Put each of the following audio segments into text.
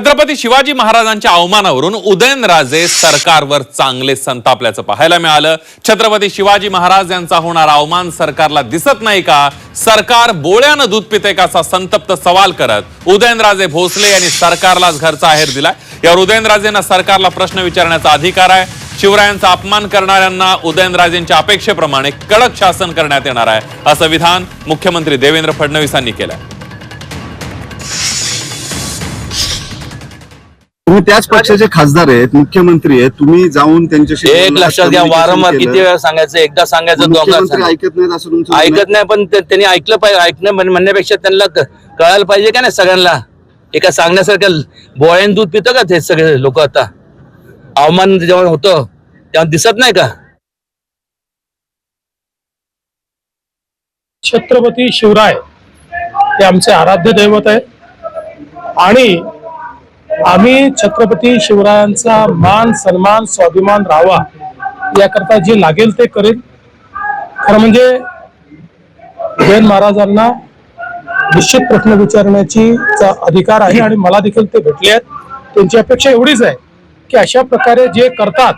छत्रपती शिवाजी महाराजांच्या अवमानावरून उदयनराजे सरकारवर चांगले संतापल्याचं पाहायला मिळालं. छत्रपती शिवाजी महाराज यांचा होणारा अवमान सरकारला दिसत नाही का? सरकार बोळ्यानं दूध पिते का असा संतप्त सवाल करत उदयनराजे भोसले यांनी सरकारलाच घरचा आहेर दिलाय. यावर उदयनराजेंना सरकारला प्रश्न विचारण्याचा अधिकार आहे. शिवरायांचा अपमान करणाऱ्यांना उदयनराजेंच्या अपेक्षेप्रमाणे कडक शासन करण्यात येणार आहे असं विधान मुख्यमंत्री देवेंद्र फडणवीसांनी केलंय. तुम्ही त्याच पक्षाचे खासदार आहेत मुख्यमंत्री आहेत तुम्ही जाऊन त्यांच्याशी एक लक्षात घ्या वारंवार. किती वेळा सांगायचं एकदा सांगायचं दोनदा मुख्यमंत्री सांगायचं. ऐकत नाहीत असं तुमचं म्हणणं ऐकत नाही पण ते- त्यांनी ऐकलं पाहिजे ऐकणं म्हण- म्हणण्यापेक्षा त्यांना क- कळायला पाहिजे का नाही सगळ्यांना? एका सांगण्यासारखं बोळ्यान दूध पितं का ते सगळे लोक आता? अवमान जेव्हा होतं तेव्हा दिसत नाही का? छत्रपती शिवराय हे आमचे आराध्य दैवत आहे आणि आम्ही छत्रपती शिवरायांचा मान सन्मान स्वाभिमान राहावा याकरता जे लागेल ते करेल खरं म्हणजे जैन महाराजांना निश्चित प्रश्न विचारण्याची अधिकार आहे आणि मला देखील ते भेटले आहेत. त्यांची अपेक्षा एवढीच आहे की अशा प्रकारे जे करतात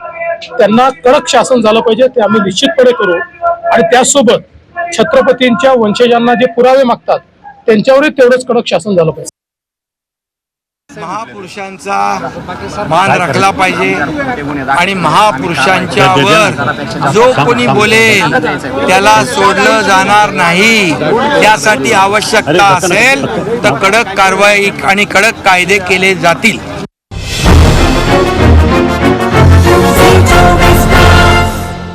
त्यांना कडक शासन झालं पाहिजे ते आम्ही निश्चितपणे करू. आणि त्यासोबत छत्रपतींच्या वंशजांना जे पुरावे मागतात त्यांच्यावरही तेवढंच कडक शासन झालं पाहिजे. महापुरुषांचा मान राखला पाहिजे आणि महापुरुषांच्या वर जो कोणी बोलेल त्याला सोडलं जाणार नाही. त्यासाठी आवश्यकता असेल तर कडक कारवाई आणि कडक कायदे केले जातील.